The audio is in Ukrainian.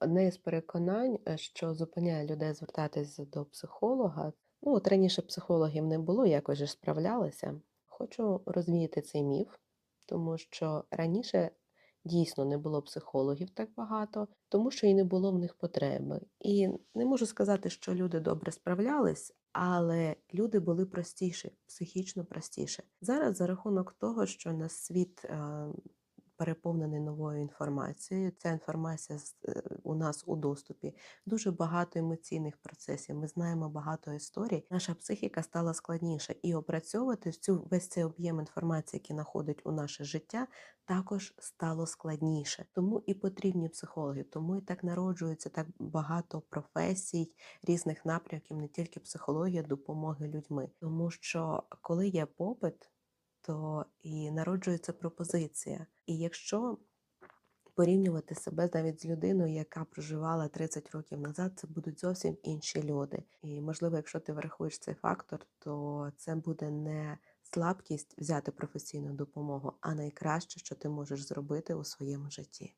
Одне із переконань, е, що зупиняє людей звертатись до психолога. Ну, от раніше психологів не було, якось же справлялися. Хочу розвіяти цей міф, тому що раніше дійсно не було психологів так багато, тому що і не було в них потреби. І не можу сказати, що люди добре справлялись, але люди були простіші, психічно простіше. Зараз за рахунок того, що на світ е, переповнений новою інформацією. Ця інформація е, у нас у доступі. Дуже багато емоційних процесів. Ми знаємо багато історій. Наша психіка стала складніше і опрацьовувати цю весь цей об'єм інформації, який находить у наше життя, також стало складніше. Тому і потрібні психологи, тому і так народжується так багато професій, різних напрямків, не тільки психологія допомоги людьми. Тому що коли є попит, то і народжується пропозиція. І якщо порівнювати себе навіть з людиною, яка проживала 30 років назад, це будуть зовсім інші люди. І можливо, якщо ти врахуєш цей фактор, то це буде не слабкість взяти професійну допомогу, а найкраще, що ти можеш зробити у своєму житті.